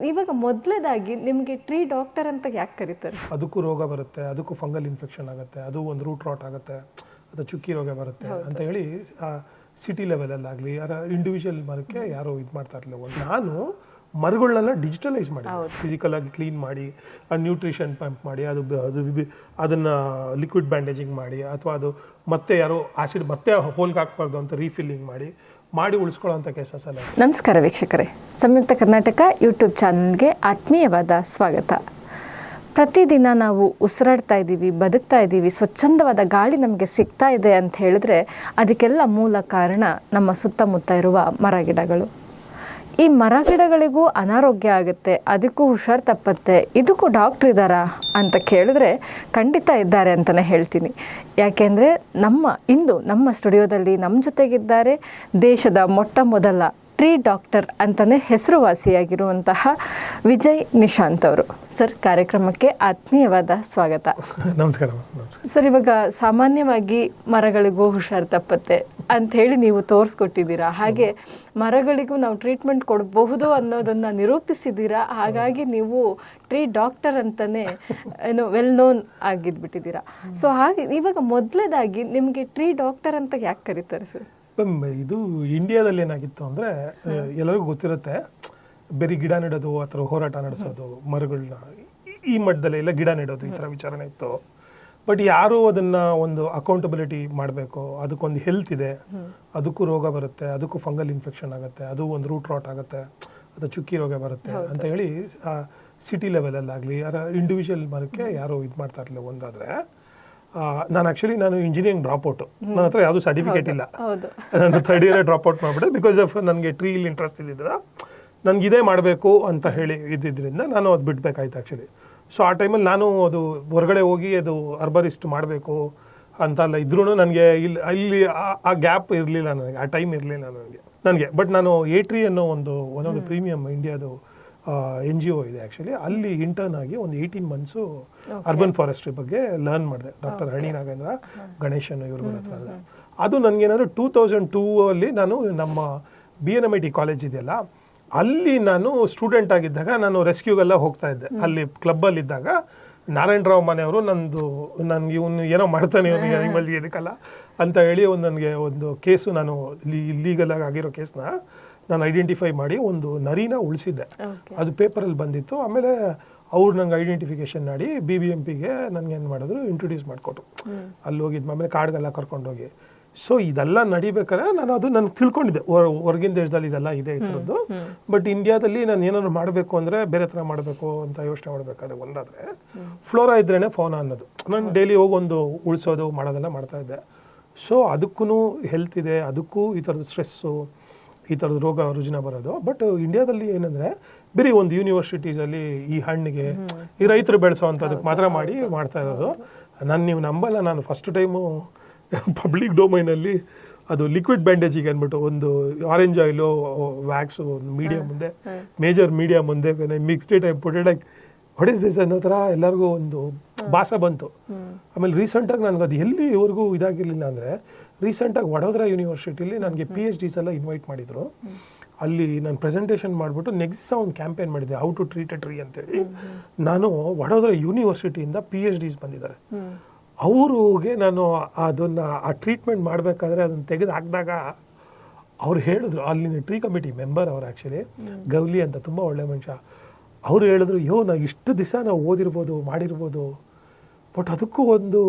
ಇವಾಗ ಮೊದಲದಾಗಿ ನಿಮಗೆ tree doctor ಅಂತ ಯಾಕೆ ಕರೀತಾರೆ? ಅದಕ್ಕೂ ರೋಗ ಬರುತ್ತೆ ಅದಕ್ಕೂ ಫಂಗಲ್ ಇನ್ಫೆಕ್ಷನ್ ಆಗುತ್ತೆ ಅದು ಒಂದು ರೂಟ್ ರಾಟ್ ಆಗುತ್ತೆ ಅದು ಚುಕ್ಕಿ ರೋಗ ಬರುತ್ತೆ ಅಂತ ಹೇಳಿ ಸಿಟಿ ಲೆವೆಲಲ್ಲಾಗಲಿ ಯಾರ ಇಂಡಿವಿಜುವಲ್ ಮರಕ್ಕೆ ಯಾರು ಇದು ಮಾಡ್ತಾ ಇರಲಿಲ್ಲ ಒಂದು ನಾನು ಮರಗಳನ್ನೆಲ್ಲ ಡಿಜಿಟಲೈಸ್ ಮಾಡಿ ಫಿಸಿಕಲ್ ಆಗಿ ಕ್ಲೀನ್ ಮಾಡಿ ನ್ಯೂಟ್ರಿಷನ್ ಪಂಪ್ ಮಾಡಿ ಅದು ಅದು ಅದನ್ನ ಲಿಕ್ವಿಡ್ ಬ್ಯಾಂಡೇಜಿಂಗ್ ಮಾಡಿ ಅಥವಾ ಅದು ಮತ್ತೆ ಯಾರೋ ಆಸಿಡ್ ಮತ್ತೆ ಹೋಲ್ಗೆ ಹಾಕ್ಬಾರ್ದು ಅಂತ ರೀಫಿಲ್ಲಿಂಗ್ ಮಾಡಿ ಮಾಡಿ ಉಳಿಸ್ಕೊಳ್ಳೋಂಥ ಕೇಸಸ್ ನಮಸ್ಕಾರ ವೀಕ್ಷಕರೇ. ಸಂಯುಕ್ತ ಕರ್ನಾಟಕ ಯೂಟ್ಯೂಬ್ ಚಾನಲ್ಗೆ ಆತ್ಮೀಯವಾದ ಸ್ವಾಗತ. ಪ್ರತಿದಿನ ನಾವು ಉಸಿರಾಡ್ತಾ ಇದ್ದೀವಿ, ಬದುಕ್ತಾ ಇದ್ದೀವಿ, ಸ್ವಚ್ಛಂದವಾದ ಗಾಳಿ ನಮಗೆ ಸಿಗ್ತಾ ಇದೆ ಅಂತ ಹೇಳಿದ್ರೆ ಅದಕ್ಕೆಲ್ಲ ಮೂಲ ಕಾರಣ ನಮ್ಮ ಸುತ್ತಮುತ್ತ ಇರುವ ಮರಗಿಡಗಳು ಈ ಮರಗಿಡಗಳಿಗೂ ಅನಾರೋಗ್ಯ ಆಗುತ್ತೆ ಅದಕ್ಕೂ ಹುಷಾರು ತಪ್ಪತ್ತೆ. ಇದಕ್ಕೂ ಡಾಕ್ಟ್ರ್ ಇದ್ದಾರಾ ಅಂತ ಕೇಳಿದ್ರೆ ಖಂಡಿತ ಇದ್ದಾರೆ ಅಂತಲೇ ಹೇಳ್ತೀನಿ. ಯಾಕೆಂದರೆ ನಮ್ಮ ಇಂದು ನಮ್ಮ ಸ್ಟುಡಿಯೋದಲ್ಲಿ ನಮ್ಮ ಜೊತೆಗಿದ್ದಾರೆ ದೇಶದ ಮೊಟ್ಟ ಮೊದಲ ಟ್ರೀ ಡಾಕ್ಟರ್ ಅಂತಲೇ ಹೆಸರುವಾಸಿಯಾಗಿರುವಂತಹ ವಿಜಯ್ ನಿಶಾಂತ್ ಅವರು. ಸರ್ ಕಾರ್ಯಕ್ರಮಕ್ಕೆ ಆತ್ಮೀಯವಾದ ಸ್ವಾಗತ. ನಮಸ್ಕಾರ. ಸರ್ ಇವಾಗ ಸಾಮಾನ್ಯವಾಗಿ ಮರಗಳಿಗೂ ಹುಷಾರು ತಪ್ಪತ್ತೆ. ಅಂತ ಹೇಳಿ ನೀವು ತೋರಿಸ್ಕೊಟ್ಟಿದ್ದೀರಾ? ಹಾಗೆ ಮರಗಳಿಗೂ ನಾವು ಟ್ರೀಟ್ಮೆಂಟ್ ಕೊಡಬಹುದು ಅನ್ನೋದನ್ನ ನಿರೂಪಿಸಿದ್ದೀರಾ? ಹಾಗಾಗಿ ನೀವು ಟ್ರೀ ಡಾಕ್ಟರ್ ಅಂತಾನೆ ಏನು ವೆಲ್ ನೋನ್ ಆಗಿದ್ಬಿಟ್ಟಿದ್ದೀರಾ. ಸೊ ಹಾಗೆ ಇವಾಗ ಮೊದಲೇದಾಗಿ ನಿಮಗೆ ಟ್ರೀ ಡಾಕ್ಟರ್ ಅಂತ ಯಾಕೆ ಕರೀತಾರೆ ಸರ್? ಇದು ಇಂಡಿಯಾದಲ್ಲಿ ಏನಾಗಿತ್ತು ಅಂದ್ರೆ ಎಲ್ಲರಿಗೂ ಗೊತ್ತಿರುತ್ತೆ. ಬೇರೆ ಗಿಡ ನೆಡೋದು ಅಥವಾ ಹೋರಾಟ ನಡೆಸೋದು ಮರಗಳನ್ನ ಈ- ಈ ಮಟ್ಟದಲ್ಲಿ ಎಲ್ಲ ಗಿಡ ನೆಡೋದು ಈ ಥರ ವಿಚಾರಣೆ ಇತ್ತು. ಬಟ್ ಯಾರು ಅದನ್ನ ಒಂದು ಅಕೌಂಟಬಿಲಿಟಿ ಮಾಡಬೇಕು ಅದಕ್ಕೊಂದು ಹೆಲ್ತ್ ಇದೆ. ಅದಕ್ಕೂ ರೋಗ ಬರುತ್ತೆ ಅದಕ್ಕೂ ಫಂಗಲ್ ಇನ್ಫೆಕ್ಷನ್ ಆಗುತ್ತೆ ಅದು ಒಂದು ರೂಟ್ ರಾಟ್ ಆಗುತ್ತೆ ಅದು ಚುಕ್ಕಿ ರೋಗ ಬರುತ್ತೆ ಅಂತ ಹೇಳಿ ಸಿಟಿ ಲೆವೆಲಲ್ಲಾಗಲಿ ಯಾರ ಇಂಡಿವಿಜುವಲ್ ಮರಕ್ಕೆ ಯಾರು ಇದು ಮಾಡ್ತಾ ಇರಲಿಲ್ಲ ಒಂದಾದ್ರೆ ನಾನು ಆಕ್ಚುಲಿ ನಾನು ಇಂಜಿನಿಯರಿಂಗ್ ಡ್ರಾಪ್ ಔಟ್ ನನ್ನ ಹತ್ರ ಯಾವುದು ಸರ್ಟಿಫಿಕೇಟ್ ಇಲ್ಲ. ನಾನು ಥರ್ಡ್ ಇಯರ್ ಡ್ರಾಪ್ ಔಟ್ ಮಾಡಿಬಿಟ್ಟೆ ಬಿಕಾಸ್ ಆಫ್ ನನಗೆ ಟ್ರೀಲಿ ಇಂಟ್ರೆಸ್ಟ್ ಇದ್ದಿದ್ರೆ ನನಗೆ ಇದೇ ಮಾಡಬೇಕು ಅಂತ ಹೇಳಿ ಇದ್ದಿದ್ದರಿಂದ ನಾನು ಅದು ಬಿಡಬೇಕಾಯ್ತು ಆ್ಯಕ್ಚುಲಿ ಸೊ ಆ ಟೈಮಲ್ಲಿ ನಾನು ಅದು ಹೊರಗಡೆ ಹೋಗಿ ಅದು ಅರ್ಬರಿಸ್ಟ್ ಮಾಡಬೇಕು ಅಂತೆಲ್ಲ ಇದ್ರೂ ನನಗೆ ಇಲ್ಲಿ ಅಲ್ಲಿ ಆ- ಗ್ಯಾಪ್ ಇರಲಿಲ್ಲ ನನಗೆ ಆ ಟೈಮ್ ಇರಲಿಲ್ಲ ನನಗೆ. ನನಗೆ. ಬಟ್ ನಾನು ಎ ಟ್ರೀ ಅನ್ನೋ ಒಂದು ಒಂದೊಂದು ಪ್ರೀಮಿಯಂ ಇಂಡಿಯಾದು ಎನ್ ಜಿ ಒ ಇದೆ ಆ್ಯಕ್ಚುಲಿ ಅಲ್ಲಿ ಇಂಟರ್ನ್ ಆಗಿ ಒಂದು ಏಯ್ಟೀನ್ ಮಂತ್ಸು ಅರ್ಬನ್ ಫಾರೆಸ್ಟ್ರಿ ಬಗ್ಗೆ ಲರ್ನ್ ಮಾಡಿದೆ. ಡಾಕ್ಟರ್ ಹರಣಿ ನಾಗೇಂದ್ರ ಗಣೇಶನ್ ಇವ್ರಗಳ ಹತ್ರ. ಅದು ನನಗೇನಾದ್ರು ಟೂ ತೌಸಂಡ್ ಟೂ ಅಲ್ಲಿ ನಾನು ನಮ್ಮ B N M I T college ಇದೆಯಲ್ಲ ಅಲ್ಲಿ ನಾನು ಸ್ಟೂಡೆಂಟ್ ಆಗಿದ್ದಾಗ ನಾನು ರೆಸ್ಕ್ಯೂಗೆಲ್ಲ ಹೋಗ್ತಾ ಇದ್ದೆ. ಅಲ್ಲಿ ಕ್ಲಬ್ಬಲ್ಲಿ ಇದ್ದಾಗ ನಾರಾಯಣ ರಾವ್ ಮನೆಯವರು ನಂದು ನನ್ಗೆ ಇವನು ಏನೋ ಮಾಡ್ತಾನೆ ಇವನಿಗೆ ಅನಿಮಲ್ಸ್ಗೆ ಇದಕ್ಕಲ್ಲ ಅಂತ ಹೇಳಿ ಒಂದು ನನಗೆ ಒಂದು ಕೇಸು ನಾನು ಲೀಗಲ್ ಆಗಿ ಆಗಿರೋ ಕೇಸ್ನ ನಾನು ಐಡೆಂಟಿಫೈ ಮಾಡಿ ಒಂದು ನರಿನ ಉಳಿಸಿದ್ದೆ. ಅದು ಪೇಪರಲ್ಲಿ ಬಂದಿತ್ತು. ಆಮೇಲೆ ಅವ್ರು ನಂಗೆ ಐಡೆಂಟಿಫಿಕೇಶನ್ ಮಾಡಿ ಬಿ ಬಿ ಎಂ ಪಿಗೆ ನನಗೆ ಏನು ಮಾಡಿದ್ರು ಇಂಟ್ರೊಡ್ಯೂಸ್ ಮಾಡಿಕೊಟ್ರು. ಅಲ್ಲಿ ಹೋಗಿದ್ದು ಆಮೇಲೆ ಕಾರ್ಡ್ಗೆಲ್ಲ ಕರ್ಕೊಂಡೋಗಿ. ಸೊ ಇದೆಲ್ಲ ನಡಿಬೇಕಾದ್ರೆ ನಾನು ಅದು ನನಗೆ ತಿಳ್ಕೊಂಡಿದ್ದೆ. ಹೊರ- ಹೊರಗಿನ ದೇಶದಲ್ಲಿ ಇದೆಲ್ಲ ಇದೆ ಈ ಥರದ್ದು. ಬಟ್ ಇಂಡಿಯಾದಲ್ಲಿ ನಾನು ಏನಾದ್ರು ಮಾಡಬೇಕು ಅಂದರೆ ಬೇರೆ ಥರ ಮಾಡಬೇಕು ಅಂತ ಯೋಚನೆ ಮಾಡಬೇಕಾದ್ರೆ ಒಂದಾದರೆ ಫ್ಲೋರಾ ಇದ್ರೇ ಫೋನ ಅನ್ನೋದು. ನಾನು ಡೈಲಿ ಹೋಗಿ ಒಂದು ಉಳಿಸೋದು ಮಾಡೋದೆಲ್ಲ ಮಾಡ್ತಾ ಇದ್ದೆ. ಸೊ ಅದಕ್ಕೂ ಹೆಲ್ತ್ ಇದೆ ಅದಕ್ಕೂ ಈ ಥರದ ಸ್ಟ್ರೆಸ್ಸು ಈ ಥರದ ರೋಗ ರುಜಿನ ಬರೋದು. ಬಟ್ ಇಂಡಿಯಾದಲ್ಲಿ ಏನಂದ್ರೆ ಬರೀ ಒಂದು ಯೂನಿವರ್ಸಿಟೀಸಲ್ಲಿ ಈ ಹಣ್ಣಿಗೆ ಈ ರೈತರು ಬೆಳೆಸೋ ಅಂಥದಕ್ಕೆ ಮಾತ್ರ ಮಾಡಿ ಮಾಡ್ತಾ ಇರೋದು. ನಾನು ನೀವು ನಂಬಲ್ಲ ನಾನು ಫಸ್ಟ್ ಟೈಮು ಪಬ್ಲಿಕ್ ಡೊಮೈನಲ್ಲಿ ಅದು ಲಿಕ್ವಿಡ್ ಬ್ಯಾಂಡೇಜಿಗೆ ಅಂದ್ಬಿಟ್ಟು ಒಂದು ಆರೆಂಜ್ ಆಯಿಲು ವ್ಯಾಕ್ಸು ಒಂದು ಮೀಡಿಯಂ ಮುಂದೆ ಮೇಜರ್ ಮೀಡಿಯಾ ಮುಂದೆ ಮಿಕ್ಸ್ಡ್ ಲೈಕ್ ಇಸ್ ದಿಸ್ ಅನ್ನೋ ಥರ ಎಲ್ಲರಿಗೂ ಒಂದು ಭಾಸ ಬಂತು. ಆಮೇಲೆ ರೀಸೆಂಟಾಗಿ ನನಗೆ ಅದು ಎಲ್ಲಿವರೆಗೂ ಇದಾಗಿರಲಿಲ್ಲ ಅಂದರೆ ರೀಸೆಂಟಾಗಿ ವಡೋದರ ಯೂನಿವರ್ಸಿಟಿಲಿ ನನಗೆ ಪಿ ಎಚ್ ಡಿಸ್ ಎಲ್ಲ ಇನ್ವೈಟ್ ಮಾಡಿದ್ರು. ಅಲ್ಲಿ ನಾನು ಪ್ರೆಸೆಂಟೇಷನ್ ಮಾಡಿಬಿಟ್ಟು ನೆಕ್ಸ್ಟ್ ಸಹ ಒಂದು ಕ್ಯಾಂಪೇನ್ ಮಾಡಿದೆ how to treat a tree ಅಂತೇಳಿ. ನಾನು ವಡೋದರ ಯೂನಿವರ್ಸಿಟಿಯಿಂದ ಪಿ ಎಚ್ ಡಿಸ್ ಬಂದಿದ್ದಾರೆ. ಅವ್ರಿಗೆ ನಾನು ಅದನ್ನು ಆ ಟ್ರೀಟ್ಮೆಂಟ್ ಮಾಡಬೇಕಾದ್ರೆ ಅದನ್ನು ತೆಗೆದು ಹಾಕಿದಾಗ ಅವ್ರು ಹೇಳಿದ್ರು ಅಲ್ಲಿನ ಟ್ರೀ ಕಮಿಟಿ ಮೆಂಬರ್ ಅವ್ರು ಆ್ಯಕ್ಚುಲಿ ಗೌಲಿ ಅಂತ ತುಂಬ ಒಳ್ಳೆ ಮನುಷ್ಯ. ಅವರು ಹೇಳಿದ್ರು ಯೋ ನಾ ಇಷ್ಟು ದಿವಸ ನಾವು ಓದಿರ್ಬೋದು ಮಾಡಿರ್ಬೋದು ಬಟ್ ಅದಕ್ಕೂ ಒಂದು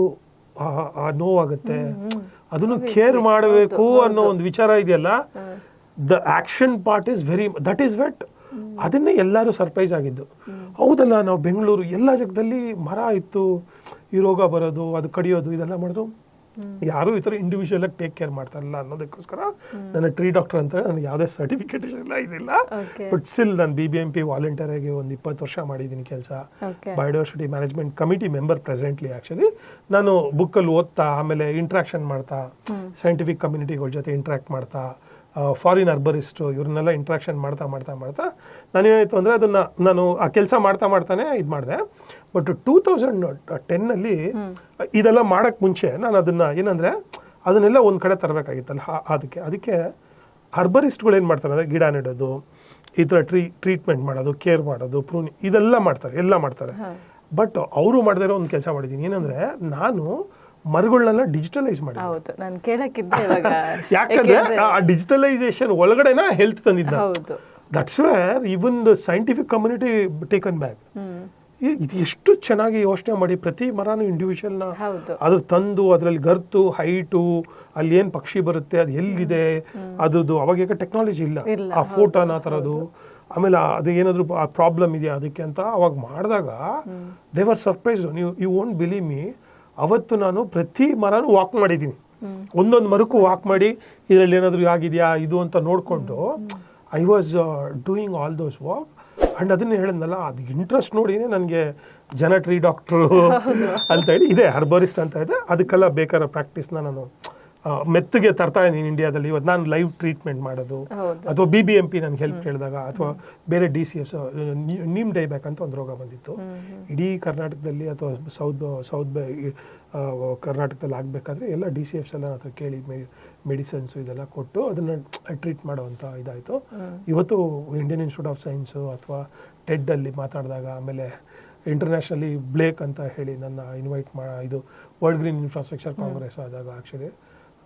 ನೋವಾಗುತ್ತೆ. ಅದನ್ನು ಕೇರ್ ಮಾಡಬೇಕು ಅನ್ನೋ ಒಂದು ವಿಚಾರ ಇದೆಯಲ್ಲ? The action part is very that is wet ಅದನ್ನೇ ಎಲ್ಲರೂ ಸರ್ಪ್ರೈಸ್ ಆಗಿದ್ದು. ಹೌದಲ್ಲ ನಾವು ಬೆಂಗಳೂರು ಎಲ್ಲ ಜಾಗದಲ್ಲಿ ಮರ ಇತ್ತು ಈ ರೋಗ ಬರೋದು ಅದು ಕಡಿಯೋದು ಇದೆಲ್ಲ ಮಾಡೋದು. ಯಾರು ಈ ಥರ ಇಂಡಿವಿಜುವಲ್ ಆಗಿ ಟೇಕ್ ಕೇರ್ ಮಾಡ್ತಾರಲ್ಲ ಅನ್ನೋದಕ್ಕೋಸ್ಕರ ನನ್ನ ಟ್ರೀ ಡಾಕ್ಟರ್ ಅಂತ ನನಗೆ ಯಾವುದೇ ಸರ್ಟಿಫಿಕೇಟ್ ಇಲ್ಲ ಇದಿಲ್ಲ. ಬಟ್ ಸ್ಟಿಲ್ ನಾನು B B M P volunteer ಆಗಿ ಒಂದು ಇಪ್ಪತ್ತು ವರ್ಷ ಮಾಡಿದ್ದೀನಿ ಕೆಲಸ. Biodiversity management committee member presently actually ನಾನು ಬುಕ್ಕಲ್ಲಿ ಓದ್ತಾ ಆಮೇಲೆ ಇಂಟ್ರಾಕ್ಷನ್ ಮಾಡ್ತಾ ಸೈಂಟಿಫಿಕ್ ಕಮ್ಯುನಿಟಿಗಳ ಜೊತೆ ಇಂಟ್ರಾಕ್ಟ್ ಮಾಡ್ತಾ ಫಾರಿನ್ ಅರ್ಬರಿಸ್ಟು ಇವ್ರನ್ನೆಲ್ಲ ಇಂಟ್ರಾಕ್ಷನ್ ಮಾಡ್ತಾ ಮಾಡ್ತಾ ಮಾಡ್ತಾ ನಾನೇನಾಯಿತು ಅಂದರೆ ಅದನ್ನು ನಾನು ಆ ಕೆಲಸ ಮಾಡ್ತಾ ಮಾಡ್ತಾನೆ ಇದು ಮಾಡಿದೆ. ಬಟ್ ಟೂ ತೌಸಂಡ್ ಟೆನ್ನಲ್ಲಿ ಇದೆಲ್ಲ ಮಾಡೋಕ್ಕೆ ಮುಂಚೆ ನಾನು ಅದನ್ನು ಏನಂದರೆ ಅದನ್ನೆಲ್ಲ ಒಂದು ಕಡೆ ತರಬೇಕಾಗಿತ್ತಲ್ಲ ಅದಕ್ಕೆ. ಅದಕ್ಕೆ ಹರ್ಬರಿಸ್ಟ್ಗಳು ಏನು ಮಾಡ್ತಾರೆ ಅಂದರೆ ಗಿಡ ನೆಡೋದು ಈ ಥರ ಟ್ರೀ ಟ್ರೀಟ್ಮೆಂಟ್ ಮಾಡೋದು ಕೇರ್ ಮಾಡೋದು ಪ್ರೂನಿ ಇದೆಲ್ಲ ಮಾಡ್ತಾರೆ ಎಲ್ಲ ಮಾಡ್ತಾರೆ. ಬಟ್ ಅವರು ಮಾಡಿದ್ರೆ ಒಂದು ಕೆಲಸ ಮಾಡಿದ್ದೀನಿ. ಏನಂದ್ರೆ ನಾನು ಮರಗಳನ್ನೆಲ್ಲ ಡಿಜಿಟಲೈಸ್ ಮಾಡಿ ಹೌದು ನಾನು ಕೇಳಕ್ಕಿದ್ದೆ ಇವಾಗ. ಯಾಕಂದ್ರೆ ಆ ಡಿಜಿಟಲೈಸೇಷನ್ ಒಳಗಡೆನ ಹೆಲ್ತ್ ತಂದಿದ್ದ. ಹೌದು. That's where even the scientific community taken back ಇದು ಎಷ್ಟು ಚೆನ್ನಾಗಿ ಯೋಚನೆ ಮಾಡಿ ಪ್ರತಿ ಮರನು ಇಂಡಿವಿಜುವಲ್ನ ಅದ್ರ ತಂದು ಅದರಲ್ಲಿ ಗರ್ತು ಹೈಟು ಅಲ್ಲಿ ಏನ್ ಪಕ್ಷಿ ಬರುತ್ತೆ ಅದು ಎಲ್ಲಿದೆ ಅದ್ರದ್ದು ಅವಾಗ ಟೆಕ್ನಾಲಜಿ ಇಲ್ಲ. ಇಲ್ಲ, ಆ ಫೋಟೋನ ತರೋದು ಆಮೇಲೆ ಅದು ಏನಾದ್ರು ಪ್ರಾಬ್ಲಮ್ ಇದೆಯಾ ಅದಕ್ಕೆ ಅಂತ ಅವಾಗ ಮಾಡಿದಾಗ ದೇವರ್ ಸರ್ಪ್ರೈಸ್ ನೀವು ಯು ಓಂಟ್ ಬಿಲೀವ್ ಮೀ ಅವತ್ತು ನಾನು ಪ್ರತಿ ಮರನೂ ವಾಕ್ ಮಾಡಿದ್ದೀನಿ. ಒಂದೊಂದು ಮರಕ್ಕೂ ವಾಕ್ ಮಾಡಿ ಇದರಲ್ಲಿ ಏನಾದರೂ ಆಗಿದೆಯಾ ಇದು ಅಂತ ನೋಡಿಕೊಂಡು I was doing all those walk and ಅದನ್ನ ಹೇಳಿದ್ನಲ್ಲ ಅದು ಇಂಟ್ರೆಸ್ಟ್ ನೋಡಿನೇ ನನಗೆ ಜನಟ್ರಿ ಡಾಕ್ಟ್ರು ಅಂತ ಹೇಳಿ ಇದೆ ಹರ್ಬರಿಸ್ಟ್ ಅಂತ ಇದೆ. ಅದಕ್ಕೆಲ್ಲ ಬೇಕಾದ ಪ್ರಾಕ್ಟೀಸ್ನ ನಾನು ಮೆತ್ತಗೆ ತರ್ತಾ ಇದ್ದೀನಿ ಇಂಡಿಯಾದಲ್ಲಿ ಇವತ್ತು ನಾನು ಲೈವ್ ಟ್ರೀಟ್ಮೆಂಟ್ ಮಾಡೋದು. ಅಥವಾ ಬಿ ಬಿ ಎಂ ಪಿ ನನಗೆ ಹೆಲ್ಪ್ ಕೇಳಿದಾಗ ಅಥವಾ ಬೇರೆ D C F neem dieback ಅಂತ ಒಂದು ರೋಗ ಬಂದಿತ್ತು. ಇಡೀ ಕರ್ನಾಟಕದಲ್ಲಿ ಅಥವಾ ಸೌತ್ ಸೌತ್ ಕರ್ನಾಟಕದಲ್ಲಿ ಆಗಬೇಕಾದ್ರೆ ಎಲ್ಲ ಡಿ ಸಿ ಎಫ್ಸ್ ಎಲ್ಲ ಅಥವಾ ಹತ್ರ ಕೇಳಿ ಮೆಡಿಸಿನ್ಸು ಇದೆಲ್ಲ ಕೊಟ್ಟು ಅದನ್ನು ಟ್ರೀಟ್ ಮಾಡುವಂಥ ಇದಾಯಿತು. ಇವತ್ತು ಇಂಡಿಯನ್ ಇನ್ಸ್ಟಿಟ್ಯೂಟ್ ಆಫ್ ಸೈನ್ಸು ಅಥವಾ ಟೆಡ್ಡಲ್ಲಿ ಮಾತಾಡಿದಾಗ ಆಮೇಲೆ ಇಂಟರ್ನ್ಯಾಷನಲಿ ಬ್ಲೇಕ್ ಅಂತ ಹೇಳಿ ನನ್ನ ಇನ್ವೈಟ್ ಮಾ ಇದು ವರ್ಲ್ಡ್ ಗ್ರೀನ್ ಇನ್ಫ್ರಾಸ್ಟ್ರಕ್ಚರ್ ಕಾಂಗ್ರೆಸ್ ಆದಾಗ ಆ್ಯಕ್ಚುಲಿ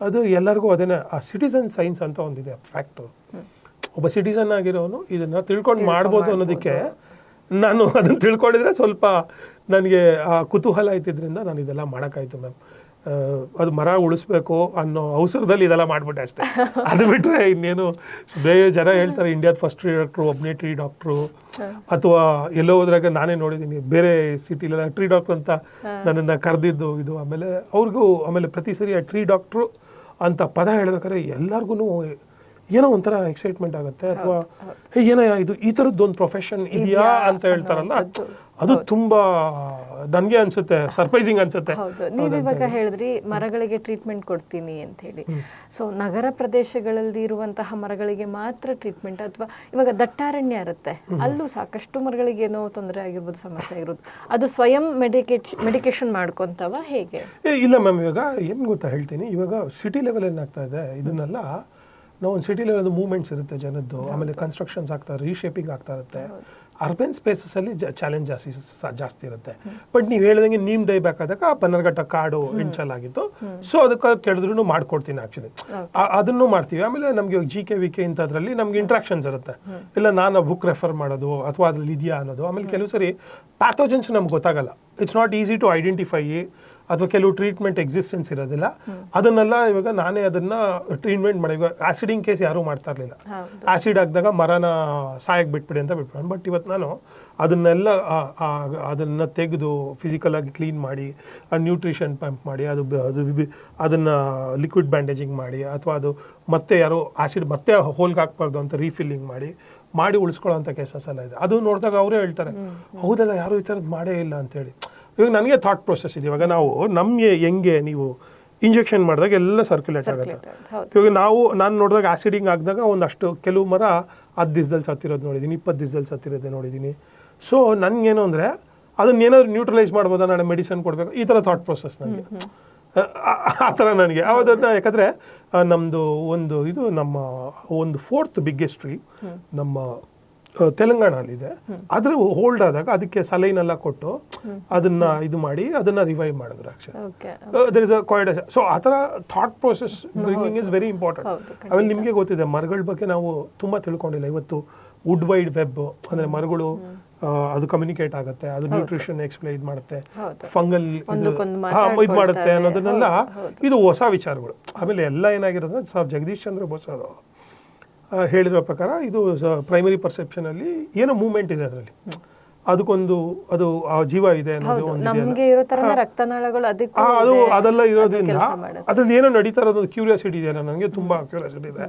ಅದು ಎಲ್ಲರಿಗೂ ಅದೇ ಆ ಸಿಟಿಸನ್ ಸೈನ್ಸ್ ಅಂತ ಒಂದಿದೆ ಫ್ಯಾಕ್ಟು ಒಬ್ಬ ಸಿಟಿಸನ್ ಆಗಿರೋನು ಇದನ್ನ ತಿಳ್ಕೊಂಡು ಮಾಡ್ಬೋದು ಅನ್ನೋದಕ್ಕೆ ನಾನು ಅದನ್ನ ತಿಳ್ಕೊಂಡಿದ್ರೆ ಸ್ವಲ್ಪ ನನಗೆ ಆ ಕುತೂಹಲ ಆಯ್ತಿದ್ರಿಂದ ನಾನು ಇದೆಲ್ಲ ಮಾಡೋಕ್ಕಾಯ್ತು ಮ್ಯಾಮ್. ಅದು ಮರ ಉಳಿಸ್ಬೇಕು ಅನ್ನೋ ಅವಸರದಲ್ಲಿ ಇದೆಲ್ಲ ಮಾಡಿಬಿಟ್ಟೆ ಅಷ್ಟೇ. ಅದು ಬಿಟ್ಟರೆ ಇನ್ನೇನು ಬೇರೆ ಜನ ಹೇಳ್ತಾರೆ ಇಂಡಿಯಾದ ಫಸ್ಟ್ ಟ್ರೀ ಡಾಕ್ಟ್ರು ಒಬ್ಬನೇ ಟ್ರೀ ಡಾಕ್ಟ್ರು ಅಥವಾ ಎಲ್ಲೋ ಹೋದ್ರಾಗ ನಾನೇ ನೋಡಿದ್ದೀನಿ ಬೇರೆ ಸಿಟಿಲೆಲ್ಲ ಟ್ರೀ ಡಾಕ್ಟರ್ ಅಂತ ನನ್ನನ್ನು ಕರೆದಿದ್ದು ಇದು. ಆಮೇಲೆ ಅವ್ರಿಗೂ ಆಮೇಲೆ ಪ್ರತಿ ಸರಿ ಆ ಟ್ರೀ ಡಾಕ್ಟ್ರು ಅಂತ ಪದ ಹೇಳ್ಬೇಕಾದ್ರೆ ಎಲ್ಲರಿಗೂ ಏನೋ ಒಂಥರ ಎಕ್ಸೈಟ್ಮೆಂಟ್ ಆಗುತ್ತೆ ಅಥವಾ ಏನೋ ಇದು ಈ ಥರದ್ದು ಒಂದು ಪ್ರೊಫೆಷನ್ ಇದೆಯಾ? ಅಂತ ಹೇಳ್ತಾರಲ್ಲ. ಅದು ತುಂಬಾ ನನಗೆ ಅನ್ಸುತ್ತೆ ಸರ್ಪ್ರೈಸಿಂಗ್ ಅನ್ಸುತ್ತೆ. ಹೌದು. ನೀವು ಇವಾಗ ಹೇಳಿದ್ರಿ ಮರಗಳಿಗೆ ಟ್ರೀಟ್ಮೆಂಟ್ ಕೊಡ್ತೀನಿ ಅಂತ ಹೇಳಿ. ಸೊ ನಗರ ಪ್ರದೇಶಗಳಲ್ಲಿ ಇರುವಂತಹ ಮರಗಳಿಗೆ ಮಾತ್ರ ಟ್ರೀಟ್ಮೆಂಟ್ ಅಥವಾ ಇವಾಗ ದಟ್ಟಾರಣ್ಯ ಇರುತ್ತೆ. ಅಲ್ಲೂ ಸಾಕಷ್ಟು ಮರಗಳಿಗೆ ಏನೋ ತೊಂದರೆ ಆಗಿರ್ಬೋದು ಸಮಸ್ಯೆ ಆಗಿರೋದು ಅದು ಸ್ವಯಂ ಮೆಡಿಕೇಟ್ ಮೆಡಿಕೇಶನ್ ಮಾಡ್ಕೊಂತವ ಹೇಗೆ? ಇಲ್ಲ ಮ್ಯಾಮ್ ಇವಾಗ ಏನು ಗೊತ್ತಾ ಹೇಳ್ತೀನಿ. ಇವಾಗ ಸಿಟಿ ಲೆವೆಲ್ ಏನಾಗ್ತಾ ಇದೆ ಇದನ್ನೆಲ್ಲ ನಾವು ಒಂದು ಸಿಟಿ ಲೆವೆಲ್ ಮೂವ್ಮೆಂಟ್ಸ್ ಇರುತ್ತೆ ಜನದ್ದು. ಆಮೇಲೆ ಕನ್ಸ್ಟ್ರಕ್ಷನ್ಸ್ ಆಗ್ತಾ ರೀಶೇಪಿಂಗ್ ಆಗ್ತಾ ಇರುತ್ತೆ. ಅರ್ಬನ್ ಸ್ಪೇಸಸಲ್ಲಿ ಚಾಲೆಂಜ್ ಜಾಸ್ತಿ ಜಾಸ್ತಿ ಇರುತ್ತೆ. ಬಟ್ ನೀವು ಹೇಳಿದಂಗೆ ನೀಮ್ ಡೈ ಬೇಕಾದಾಗ ಪನ್ನರ್ಘಟ್ಟ ಕಾಡು ಆಗಿತ್ತು ಸೊ ಅದಕ್ಕೆ ಕೆಡಿದ್ರು ಮಾಡ್ಕೊಡ್ತೀನಿ ಆಕ್ಚುಲಿ ಅದನ್ನು ಮಾಡ್ತೀವಿ. ಆಮೇಲೆ ನಮಗೆ ಜಿ ಕೆ ವಿ ಕೆ ಇಂಥದ್ರಲ್ಲಿ ನಮ್ಗೆ ಇಂಟ್ರಾಕ್ಷನ್ಸ್ ಇರುತ್ತೆ. ಇಲ್ಲ ನಾನು ಬುಕ್ ರೆಫರ್ ಮಾಡೋದು ಅಥವಾ ಅದ್ರಲ್ಲಿ ಇದೆಯಾ ಅನ್ನೋದು. ಆಮೇಲೆ ಕೆಲವು ಸರಿ ಪ್ಯಾಥೋಜನ್ಸ್ ನಮ್ಗೆ ಗೊತ್ತಾಗಲ್ಲ. It's not easy to identify ಅಥವಾ ಕೆಲವು ಟ್ರೀಟ್ಮೆಂಟ್ ಎಕ್ಸಿಸ್ಟೆನ್ಸ್ ಇರೋದಿಲ್ಲ. ಅದನ್ನೆಲ್ಲ ಇವಾಗ ನಾನೇ ಅದನ್ನ ಟ್ರೀಟ್ಮೆಂಟ್ ಮಾಡಿ. ಇವಾಗ ಆಸಿಡಿಂಗ್ ಕೇಸ್ ಯಾರೂ ಮಾಡ್ತಾ ಇರಲಿಲ್ಲ. ಆಸಿಡ್ ಹಾಕಿದಾಗ ಮರನ ಸಾಯಕ್ ಬಿಟ್ಬಿಡಿ ಅಂತ ಬಿಟ್ಬಿಡೋಣ. ಬಟ್ ಇವತ್ತು ನಾನು ಅದನ್ನೆಲ್ಲ ಅದನ್ನ ತೆಗೆದು ಫಿಸಿಕಲ್ ಆಗಿ ಕ್ಲೀನ್ ಮಾಡಿ ನ್ಯೂಟ್ರಿಷನ್ ಪಂಪ್ ಮಾಡಿ ಅದು ಅದು ಅದನ್ನ ಲಿಕ್ವಿಡ್ ಬ್ಯಾಂಡೇಜಿಂಗ್ ಮಾಡಿ ಅಥವಾ ಅದು ಮತ್ತೆ ಯಾರು ಆಸಿಡ್ ಮತ್ತೆ ಹೋಲ್ಗೆ ಹಾಕ್ಬಾರ್ದು ಅಂತ ರೀಫಿಲ್ಲಿಂಗ್ ಮಾಡಿ ಮಾಡಿ ಉಳಿಸ್ಕೊಳ್ಳೋಂಥ ಕೇಸಸ್ ಎಲ್ಲ ಇದೆ. ಅದು ನೋಡಿದಾಗ ಅವರೇ ಹೇಳ್ತಾರೆ ಹೌದಲ್ಲ ಯಾರು ಈ ಥರದ್ದು ಮಾಡೇ ಇಲ್ಲ ಅಂತೇಳಿ. ಇವಾಗ ನನಗೆ ಥಾಟ್ ಪ್ರೊಸೆಸ್ ಇದೆ. ಇವಾಗ ನಾವು ನಮಗೆ ಹೆಂಗೆ ನೀವು ಇಂಜೆಕ್ಷನ್ ಮಾಡಿದಾಗ ಎಲ್ಲ ಸರ್ಕ್ಯುಲೇಟ್ ಆಗುತ್ತೆ. ಇವಾಗ ನಾವು ನಾನು ನೋಡಿದಾಗ ಆಸಿಡಿಂಗ್ ಆಗಿದಾಗ ಒಂದಷ್ಟು ಕೆಲವು ಮರ ಹತ್ತು ದಿವಸದಲ್ಲಿ ಸತ್ತಿರೋದು ನೋಡಿದ್ದೀನಿ ಇಪ್ಪತ್ತು ದಿವಸದಲ್ಲಿ ಸತ್ತಿರೋದೇ ನೋಡಿದ್ದೀನಿ. ಸೊ ನನಗೇನು ಅಂದರೆ ಅದನ್ನ ಏನಾದ್ರು ನ್ಯೂಟ್ರಲೈಸ್ ಮಾಡ್ಬೋದಾ? ನಾಳೆ ಮೆಡಿಸನ್ ಕೊಡಬೇಕು? ಈ ಥರ ಥಾಟ್ ಪ್ರೊಸೆಸ್ ನನಗೆ. ಆ ಥರ ನನಗೆ. ಅದನ್ನ ಯಾಕಂದರೆ ನಮ್ಮದು ಒಂದು ಇದು ನಮ್ಮ ಒಂದು ಫೋರ್ತ್ ಬಿಗ್ಗೆಸ್ಟ್ರಿ ಟ್ರೀ ನಮ್ಮ ತೆಲಂಗಾಣಲ್ಲಿದೆ ಅದ್ರ ಹೋಲ್ಡ್ ಆದಾಗ ಅದಕ್ಕೆ ಸಲೈನ್ ಎಲ್ಲ ಕೊಟ್ಟು ಅದನ್ನ ಇದು ಮಾಡಿ ಅದನ್ನ ರಿವೈವ್ ಮಾಡಿದ್ರು actually okay there is a so ಆ ಥರ thought process bringing is very important ಆಮೇಲೆ ನಿಮಗೆ ಗೊತ್ತಿದೆ ಮರಗಳ ಬಗ್ಗೆ ನಾವು ತುಂಬಾ ತಿಳ್ಕೊಂಡಿಲ್ಲ. ಇವತ್ತು ವುಡ್ ವೈಡ್ ವೆಬ್ ಅಂದ್ರೆ ಮರಗಳು ಅದು ಕಮ್ಯುನಿಕೇಟ್ ಆಗುತ್ತೆ ಅದು ನ್ಯೂಟ್ರಿಷನ್ ಎಕ್ಸ್ಪ್ಲೈನ್ ಮಾಡುತ್ತೆ ಹೌದು. ಫಂಗಲ್ ಇದು ಮಾಡುತ್ತೆ. ಅನ್ನೋದನ್ನೆಲ್ಲ. ಇದು ಹೊಸ ವಿಚಾರಗಳು. ಆಮೇಲೆ ಎಲ್ಲ ಏನಾಗಿರೋದು ಸರ್ ಜಗದೀಶ್ ಚಂದ್ರ ಬೋಸ್ ಅವರು ಆ, ಹೇಳಿರೋ ಪ್ರಕಾರ ಇದು ಪ್ರೈಮರಿ ಪರ್ಸೆಪ್ಷನ್ ಅಲ್ಲಿ ಏನೋ ಮೂವ್ಮೆಂಟ್ ಇದೆ ಅದರಲ್ಲಿ ಅದಕ್ಕೊಂದು ಅದು ಆ ಜೀವ ಇದೆ ಅನ್ನೋದು ರಕ್ತನಾಳಗಳು ಅದು. ಅದೆಲ್ಲ ಅದು ಇರೋದ್ರಿಂದ. ಅದ್ರಲ್ಲಿ ಏನೋ ನಡೀತಾ ಇರೋದು ಕ್ಯೂರಿಯಾಸಿಟಿ ಇದೆ ನನಗೆ ತುಂಬಾ ಕ್ಯೂರಿಯಾಸಿಟಿ ಇದೆ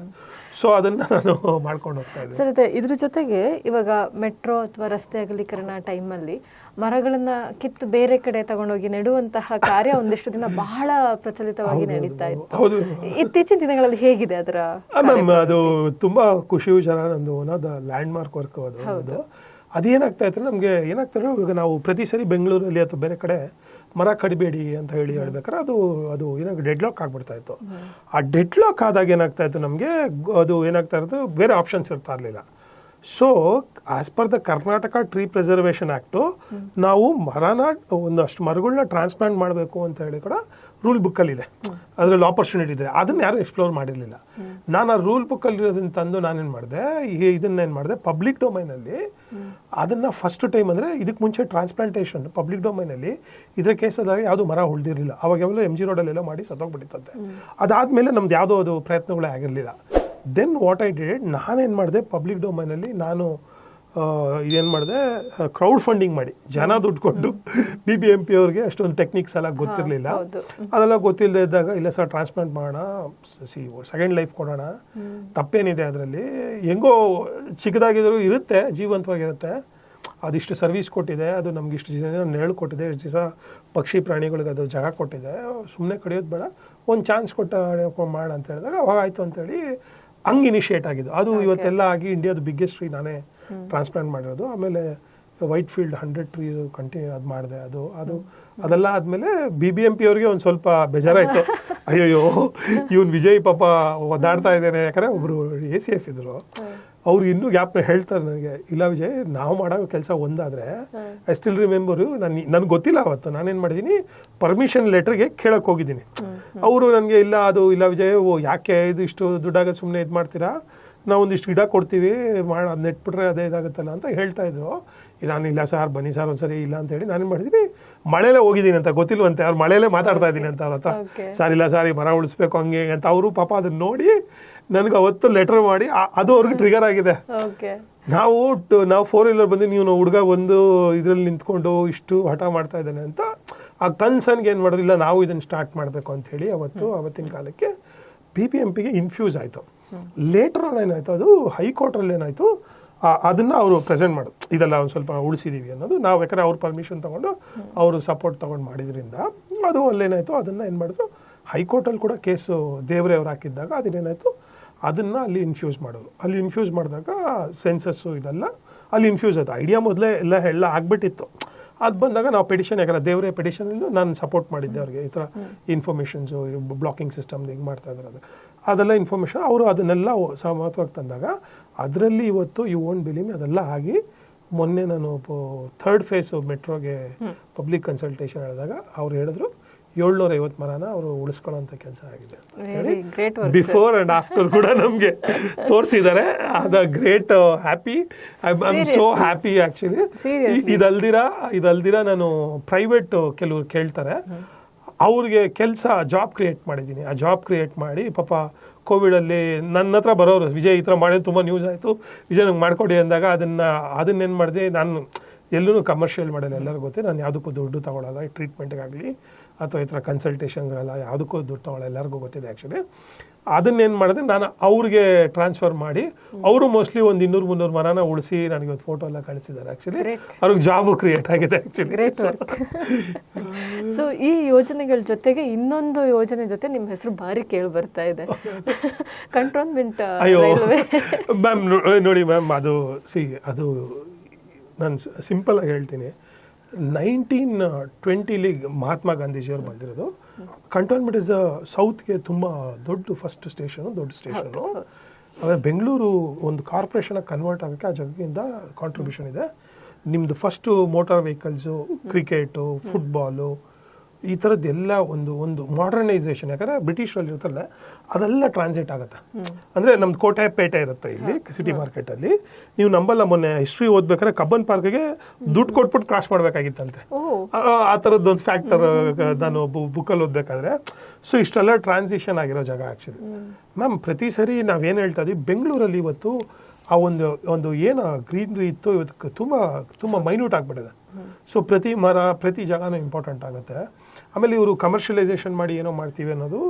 ಸೊ ಅದನ್ನ ನಾನು ಮಾಡ್ಕೊಂಡು ಹೋಗ್ತಾ ಸರ್ ಅದೇ ಇದ್ರ ಜೊತೆಗೆ ಇವಾಗ ಮೆಟ್ರೋ ಅಥವಾ ರಸ್ತೆ ಅಗಲೀಕರಣ ಟೈಮಲ್ಲಿ ಮರಗಳನ್ನ ಕಿತ್ತು ಬೇರೆ ಕಡೆ ತಗೊಂಡೋಗಿ ನೆಡುವಂತಹ ಕಾರ್ಯ ಒಂದಿಷ್ಟು ದಿನ ಬಹಳ ಪ್ರಚಲಿತವಾಗಿ ನಡೀತಾ ಇತ್ತು. ಹೌದು. ಇತ್ತೀಚಿನ ದಿನಗಳಲ್ಲಿ ಹೇಗಿದೆ ಅದರ ಮ್ಯಾಮ್ ಅದು ತುಂಬಾ ಖುಷಿ ವಿಚಾರ ನಂದು ಒಂದು ಲ್ಯಾಂಡ್ ಮಾರ್ಕ್ ವರ್ಕ್ ಅದು ಅದು ಅದೇನಾಗ್ತಾ ಇತ್ತು ನಮಗೆ ಏನಾಗ್ತಾ ಇರೋ ಇವಾಗ ನಾವು ಪ್ರತಿ ಸರಿ ಬೆಂಗಳೂರಲ್ಲಿ ಅಥವಾ ಬೇರೆ ಕಡೆ ಮರ ಕಡಿಬೇಡಿ ಅಂತ ಹೇಳಿ ಹೇಳ್ಬೇಕಾದ್ರೆ ಅದು ಅದು ಏನಾಗ ಡೆಡ್ ಲಾಕ್ ಆಗ್ಬಿಡ್ತಾ ಇತ್ತು. ಆ ಡೆಡ್ ಲಾಕ್ ಆದಾಗ ಏನಾಗ್ತಾ ಇತ್ತು ನಮಗೆ ಅದು ಏನಾಗ್ತಾ ಇರೋದು ಬೇರೆ ಆಪ್ಷನ್ಸ್ ಇರ್ತಾ ಇರಲಿಲ್ಲ. So as per the Karnataka tree preservation act ನಾವು ಮರನ ಒಂದಷ್ಟು ಮರಗಳನ್ನ ಟ್ರಾನ್ಸ್ಪ್ಲಾಂಟ್ ಮಾಡಬೇಕು ಅಂತ ಹೇಳಿ ಕೂಡ ರೂಲ್ ಬುಕ್ಕಲ್ಲಿದೆ. ಅದರಲ್ಲಿ ಆಪರ್ಚುನಿಟಿ ಇದೆ. ಅದನ್ನು ಯಾರು ಎಕ್ಸ್ಪ್ಲೋರ್ ಮಾಡಿರಲಿಲ್ಲ. ನಾನು ಆ ರೂಲ್ ಬುಕ್ಕಲ್ಲಿ ಇರೋದನ್ನ ತಂದು ನಾನೇನು ಮಾಡಿದೆ ಇದನ್ನ ಏನು ಮಾಡಿದೆ ಪಬ್ಲಿಕ್ ಡೊಮೈನಲ್ಲಿ ಅದನ್ನು ಫಸ್ಟ್ ಟೈಮ್ ಅಂದರೆ ಇದಕ್ಕೆ ಮುಂಚೆ ಟ್ರಾನ್ಸ್ಪ್ಲಾಂಟೇಷನ್ ಪಬ್ಲಿಕ್ ಡೊಮೈನಲ್ಲಿ ಇದರ ಕೇಸದಾಗ ಯಾವುದು ಮರ ಉಳಿದಿರಲಿಲ್ಲ. ಅವಾಗ ಎಂ ಜಿ ರೋಡಲ್ಲೆಲ್ಲ ಮಾಡಿ ಸತ್ತೋಗ್ಬಿಟ್ಟಿತ್ತಂತೆ. ಅದಾದಮೇಲೆ ನಮ್ದು ಯಾವುದೋ ಅದು ಪ್ರಯತ್ನಗಳೇ ಆಗಿರಲಿಲ್ಲ. ದೆನ್ ವಾಟ್ ಐ ಡಿಡ್ ನಾನೇನು ಮಾಡಿದೆ ಪಬ್ಲಿಕ್ ಡೊಮೈನಲ್ಲಿ ನಾನು ಏನು ಮಾಡಿದೆ? ಕ್ರೌಡ್ ಫಂಡಿಂಗ್ ಮಾಡಿ. ಜನ ದುಡ್ಡು ಕೊಟ್ಟು ಬಿ ಬಿ ಎಂ ಪಿ ಅವ್ರಿಗೆ ಅಷ್ಟೊಂದು ಟೆಕ್ನಿಕ್ಸ್ ಎಲ್ಲ ಗೊತ್ತಿರಲಿಲ್ಲ. ಅದೆಲ್ಲ ಗೊತ್ತಿಲ್ಲದೆ ಇದ್ದಾಗ ಇಲ್ಲ ಸರ್ ಟ್ರಾನ್ಸ್ಪ್ಲಾಂಟ್ ಮಾಡೋಣ ಸಿ ಸೆಕೆಂಡ್ ಲೈಫ್ ಕೊಡೋಣ. ತಪ್ಪೇನಿದೆ ಅದರಲ್ಲಿ. ಹೆಂಗೋ ಚಿಕ್ಕದಾಗಿದ್ರು ಇರುತ್ತೆ ಜೀವಂತವಾಗಿರುತ್ತೆ. ಅದಿಷ್ಟು ಸರ್ವಿಸ್ ಕೊಟ್ಟಿದೆ ಅದು ನಮ್ಗೆ ಇಷ್ಟು ಜನ ನೆರಳು ಕೊಟ್ಟಿದೆ ಇಷ್ಟು ದಿವಸ ಪಕ್ಷಿ ಪ್ರಾಣಿಗಳಿಗೆ ಅದು ಜಾಗ ಕೊಟ್ಟಿದೆ. ಸುಮ್ಮನೆ ಕಡಿಯೋದು ಬೇಡ. ಒಂದು ಚಾನ್ಸ್ ಕೊಟ್ಟ ಮಾಡ ಅಂತ ಹೇಳಿದಾಗ ಅವಾಗ ಆಯಿತು ಅಂತೇಳಿ ಹಂಗೆ ಇನಿಷಿಯೇಟ್ ಆಗಿದ್ದು. ಅದು ಇವತ್ತೆಲ್ಲ ಆಗಿ ಇಂಡಿಯಾದ ಬಿಗ್ಗೆಸ್ಟ್ ನಾನೇ ಟ್ರಾನ್ಸ್ಪ್ಲಾಂಟ್ ಮಾಡಿರೋದು. ಆಮೇಲೆ Whitefield hundred trees continue ಅದು ಮಾಡಿದೆ. ಅದು ಅದು ಅದೆಲ್ಲ ಆದಮೇಲೆ ಬಿ ಬಿ ಎಂ ಪಿ ಅವ್ರಿಗೆ ಒಂದು ಸ್ವಲ್ಪ ಬೇಜಾರಾಯಿತು. ಅಯ್ಯಯ್ಯೋ ಇವನು ವಿಜಯ್ ಪಾಪ ಒದ್ದಾಡ್ತಾ ಇದ್ದೇನೆ. ಯಾಕಂದರೆ ಒಬ್ಬರು ಎ ಸಿ ಎಫ್ ಇದ್ರು. ಅವ್ರು ಇನ್ನೂ ಗ್ಯಾಪ್ನ ಹೇಳ್ತಾರೆ ನನಗೆ ಇಲ್ಲ ವಿಜಯ್ ನಾವು ಮಾಡೋ ಕೆಲಸ ಒಂದಾದರೆ ಐ ಸ್ಟಿಲ್ ರಿಮೆಂಬರು ನಾನು ನನಗೆ ಗೊತ್ತಿಲ್ಲ ಅವತ್ತು. ನಾನೇನು ಮಾಡಿದ್ದೀನಿ ಪರ್ಮಿಷನ್ ಲೆಟರ್ಗೆ ಕೇಳೋಕೆ ಹೋಗಿದ್ದೀನಿ. ಅವರು ನನಗೆ ಇಲ್ಲ ಅದು ಇಲ್ಲ ವಿಜಯ್ ಓ ಯಾಕೆ ಇದು ಇಷ್ಟು ದುಡ್ಡಾಗ ಸುಮ್ಮನೆ ಇದು ಮಾಡ್ತೀರಾ? ನಾವು ಒಂದಿಷ್ಟು ಗಿಡ ಕೊಡ್ತೀವಿ ಮಾಡಿ ಅದು ನೆಟ್ಬಿಟ್ರೆ ಅದೇ ಇದಾಗುತ್ತಲ್ಲ ಅಂತ ಹೇಳ್ತಾ ಇದ್ರು. ನಾನು ಇಲ್ಲ ಸರ್ ಬನ್ನಿ ಸರ್ ಒಂದ್ಸರಿ ಇಲ್ಲ ಅಂತ ಹೇಳಿ ನಾನೇನು ಮಾಡಿದ್ದೀನಿ ಮಳೆಲೇ ಹೋಗಿದ್ದೀನಿ ಅಂತ ಗೊತ್ತಿಲ್ವಂತೆ ಅವ್ರು ಮಳೆಲೇ ಮಾತಾಡ್ತಾ ಇದ್ದೀನಿ ಅಂತ ಅವ್ರ ಹತ್ರ. ಸರ್ ಇಲ್ಲ ಸರ್ ಈ ಮರ ಉಳಿಸ್ಬೇಕು ಹಂಗೆ ಅಂತ ಅವರು ಪಾಪ ಅದನ್ನ ನೋಡಿ ನನಗೆ ಅವತ್ತು ಲೆಟರ್ ಮಾಡಿ ಅದು ಅವ್ರಿಗೆ ಟ್ರಿಗರ್ ಆಗಿದೆ. ನಾವು ಟ- ನಾವು ಫೋರ್ ವೀಲರ್ ಬಂದು ನೀವು ಹುಡುಗ ಒಂದು ಇದರಲ್ಲಿ ನಿಂತ್ಕೊಂಡು ಇಷ್ಟು ಹಠ ಮಾಡ್ತಾ ಇದ್ದಾನೆ ಅಂತ ಆ ಕನ್ಸರ್ನ್ಗೆ ಏನು ಮಾಡೋದಿಲ್ಲ ನಾವು ಇದನ್ನು ಸ್ಟಾರ್ಟ್ ಮಾಡಬೇಕು ಅಂತ ಹೇಳಿ ಅವತ್ತು ಅವತ್ತಿನ ಕಾಲಕ್ಕೆ ಬಿ ಪಿ ಎಂ ಪಿಗೆ ಇನ್ಫ್ಯೂಸ್ ಆಯಿತು. ಲೇಟರ್ ಆನ್ ಏನಾಯಿತು? ಅದು ಹೈಕೋರ್ಟಲ್ಲಿ ಏನಾಯಿತು? ಅದನ್ನ ಅವರು ಪ್ರೆಸೆಂಟ್ ಮಾಡೋದು ಇದೆಲ್ಲ ಒಂದು ಸ್ವಲ್ಪ ಉಳಿಸಿದೀವಿ ಅನ್ನೋದು. ನಾವು ಯಾಕಂದ್ರೆ ಅವ್ರ ಪರ್ಮಿಷನ್ ತಗೊಂಡು ಅವರು ಸಪೋರ್ಟ್ ತಗೊಂಡು ಮಾಡಿದ್ರಿಂದ ಅದು ಅಲ್ಲೇನಾಯಿತು ಅದನ್ನ ಏನು ಮಾಡಿದ್ರು? ಹೈಕೋರ್ಟಲ್ಲಿ ಕೂಡ ಕೇಸು ದೇವರೇ ಅವ್ರು ಹಾಕಿದ್ದಾಗ ಅದನ್ನೇನಾಯಿತು ಅದನ್ನು ಅಲ್ಲಿ ಇನ್ಫ್ಯೂಸ್ ಮಾಡೋದು ಅಲ್ಲಿ ಇನ್ಫ್ಯೂಸ್ ಮಾಡಿದಾಗ ಸೆನ್ಸಸ್ಸು ಇದೆಲ್ಲ ಅಲ್ಲಿ ಇನ್ಫ್ಯೂಸ್ ಆಯಿತು. ಐಡಿಯಾ ಮೊದಲೇ ಎಲ್ಲ ಎಲ್ಲ ಆಗ್ಬಿಟ್ಟಿತ್ತು. ಅದು ಬಂದಾಗ ನಾವು ಪೆಟಿಷನ್ ಯಾಕಂದ್ರೆ ದೇವರೇ ಪೆಡಿಷನಲ್ಲೂ ನಾನು ಸಪೋರ್ಟ್ ಮಾಡಿದ್ದೆ ಅವ್ರಿಗೆ. ಈ ಥರ ಇನ್ಫಾರ್ಮೇಷನ್ಸು ಬ್ಲಾಕಿಂಗ್ ಸಿಸ್ಟಮ್ ಹೆಂಗೆ ಮಾಡ್ತಾ ಇದ್ದಾರೆ ಅದು ಅದೆಲ್ಲ ಇನ್ಫಾರ್ಮೇಷನ್ ಅವರು ಅದನ್ನೆಲ್ಲ ಸಮತ್ವಾಗಿ ತಂದಾಗ ಅದರಲ್ಲಿ ಇವತ್ತು ಯು ಓನ್ ಬಿಲಿಮಿ ಅದೆಲ್ಲ ಆಗಿ ಮೊನ್ನೆ ನಾನು ಥರ್ಡ್ ಫೇಸು ಮೆಟ್ರೋಗೆ ಪಬ್ಲಿಕ್ ಕನ್ಸಲ್ಟೇಷನ್ ಹೇಳಿದಾಗ ಅವ್ರು ಹೇಳಿದ್ರು ಏಳ್ನೂರ ಐವತ್ತು ಮರನ ಅವರು ಉಳಿಸ್ಕೊಳ್ಳೋಂಥ ಕೆಲಸ ಆಗಿದೆ ಅಂತ ಬಿಫೋರ್ ಅಂಡ್ ಆಫ್ಟರ್ ಕೂಡ ನಮಗೆ ತೋರಿಸಿದ್ದಾರೆ. ಅದ great happy I am so happy actually ಇದಲ್ದಿರಾ ಇದಲ್ದಿರ ಇದಲ್ದಿರ ನಾನು ಪ್ರೈವೇಟ್ ಕೆಲವ್ರು ಕೇಳ್ತಾರೆ. ಅವ್ರಿಗೆ ಕೆಲಸ ಜಾಬ್ ಕ್ರಿಯೇಟ್ ಮಾಡಿದ್ದೀನಿ. ಆ ಜಾಬ್ ಕ್ರಿಯೇಟ್ ಮಾಡಿ ಪಾಪ ಕೋವಿಡಲ್ಲಿ ನನ್ನ ಹತ್ರ ಬರೋರು, ವಿಜಯ್ ಈ ಥರ ಮಾಡಿದ್ರೆ ತುಂಬ ನ್ಯೂಸ್ ಆಯಿತು. ವಿಜಯ್ ನಂಗೆ ಮಾಡಿಕೊಡಿ ಅಂದಾಗ ಅದನ್ನು, ಅದನ್ನೇನು ಮಾಡಿದೆ, ನಾನು ಎಲ್ಲೂ ಕಮರ್ಷಿಯಲ್ ಮಾಡಲ್ಲ ಎಲ್ಲರಿಗೂ ಗೊತ್ತೇ ನಾನು ಯಾವುದಕ್ಕೂ ದುಡ್ಡು ತಗೊಳ್ಳಲ್ಲ ಟ್ರೀಟ್ಮೆಂಟ್ಗಾಗಲಿ ಅಥವಾ ಈ ಥರ ಕನ್ಸಲ್ಟೇಷನ್ಸ್ಗೆಲ್ಲ ಯಾವುದಕ್ಕೂ ದುಡ್ಡು ತಗೊಳ್ಳಲ್ಲ ಎಲ್ಲರಿಗೂ ಗೊತ್ತಿದೆ ಆ್ಯಕ್ಚುಲಿ ಅದನ್ನೇನು ಮಾಡಿದೆ ನಾನು ಅವ್ರಿಗೆ ಟ್ರಾನ್ಸ್ಫರ್ ಮಾಡಿ ಅವರು ಮೋಸ್ಟ್ಲಿ ಒಂದು ಇನ್ನೂರು ಮುನ್ನೂರು ಮರನ ಉಳಿಸಿ ನನಗೆ ಒಂದು ಫೋಟೋ ಎಲ್ಲ ಕಳಿಸಿದ್ದಾರೆ ಆ್ಯಕ್ಚುಲಿ. ಅವ್ರಿಗೆ ಜಾಬು ಕ್ರಿಯೇಟ್ ಆಗಿದೆ ಆ್ಯಕ್ಚುಲಿ ಸೊ ಈ ಯೋಜನೆಗಳ ಜೊತೆಗೆ ಇನ್ನೊಂದು ಯೋಜನೆ ಜೊತೆ ನಿಮ್ಮ ಹೆಸರು ಭಾರಿ ಕೇಳಿ ಬರ್ತಾ ಇದೆ. ಕಂಟ್ರೋನ್ಮೆಂಟ್ ಅಯ್ಯೋ. ಮ್ಯಾಮ್ ನೋಡಿ ಮ್ಯಾಮ್ ಅದು ಸಿ ಅದು ನಾನು ಸಿಂಪಲ್ ಆಗಿ ಹೇಳ್ತೀನಿ. ನೈನ್ಟೀನ್ ಟ್ವೆಂಟಿಲಿ ಮಹಾತ್ಮ ಗಾಂಧೀಜಿಯವರು ಬಂದಿರೋದು. ಕಂಟೋನ್ಮೆಂಟ್ ಇಸ್ ಸೌತ್ಗೆ ತುಂಬ ದೊಡ್ಡ ಫಸ್ಟ್ ಸ್ಟೇಷನು ದೊಡ್ಡ ಸ್ಟೇಷನು ಆದರೆ ಬೆಂಗಳೂರು ಒಂದು ಕಾರ್ಪೊರೇಷನ್ ಕನ್ವರ್ಟ್ ಆಗೋಕ್ಕೆ ಆ ಜಾಗದಿಂದ ಕಾಂಟ್ರಿಬ್ಯೂಷನ್ ಇದೆ. ನಿಮ್ಮದು first motor vehicles cricket football ಈ ಥರದ್ದೆಲ್ಲ ಒಂದು ಒಂದು ಮಾಡರ್ನೈಸೇಷನ್ ಯಾಕಂದ್ರೆ ಬ್ರಿಟಿಷರಲ್ಲಿ ಇರುತ್ತಲ್ಲ ಅದೆಲ್ಲ ಟ್ರಾನ್ಸಿಟ್ ಆಗುತ್ತೆ. ಅಂದರೆ ನಮ್ದು ಕೋಟೆ ಪೇಟೆ ಇರುತ್ತೆ ಇಲ್ಲಿ ಸಿಟಿ ಮಾರ್ಕೆಟಲ್ಲಿ ನೀವು ನಂಬಲ್ಲ ಮೊನ್ನೆ ಹಿಸ್ಟ್ರಿ ಓದ್ಬೇಕಾದ್ರೆ ಕಬ್ಬನ್ ಪಾರ್ಕ್ಗೆ ದುಡ್ಡು ಕೊಟ್ಬಿಟ್ಟು ಕ್ರಾಸ್ ಮಾಡಬೇಕಾಗಿತ್ತಂತೆ. ಆ ಥರದ್ದೊಂದು ಫ್ಯಾಕ್ಟರ್ ನಾನು ಬುಕ್ಕಲ್ಲಿ ಓದಬೇಕಾದ್ರೆ. ಸೊ ಇಷ್ಟೆಲ್ಲ ಟ್ರಾನ್ಸಿಷನ್ ಆಗಿರೋ ಜಾಗ ಆ್ಯಕ್ಚುಲಿ ಮ್ಯಾಮ್ ಪ್ರತಿ ಸರಿ ನಾವೇನು ಹೇಳ್ತಾ ಇದ್ದೀವಿ ಬೆಂಗಳೂರಲ್ಲಿ ಇವತ್ತು ಆ ಒಂದು ಒಂದು ಏನು ಗ್ರೀನ್ರಿ ಇತ್ತು ಇವತ್ತು ತುಂಬ ತುಂಬ ಮೈನ್ಯೂಟ್ ಆಗಿಬಿಟ್ಟಿದೆ. ಸೊ ಪ್ರತಿ ಮರ ಪ್ರತಿ ಜಾಗನೂ ಇಂಪಾರ್ಟೆಂಟ್ ಆಗುತ್ತೆ. ಆಮೇಲೆ ಇವರು ಕಮರ್ಷಿಯಲೈಸೇಷನ್ ಮಾಡಿ ಏನೋ ಮಾಡ್ತೀವಿ ಅನ್ನೋದು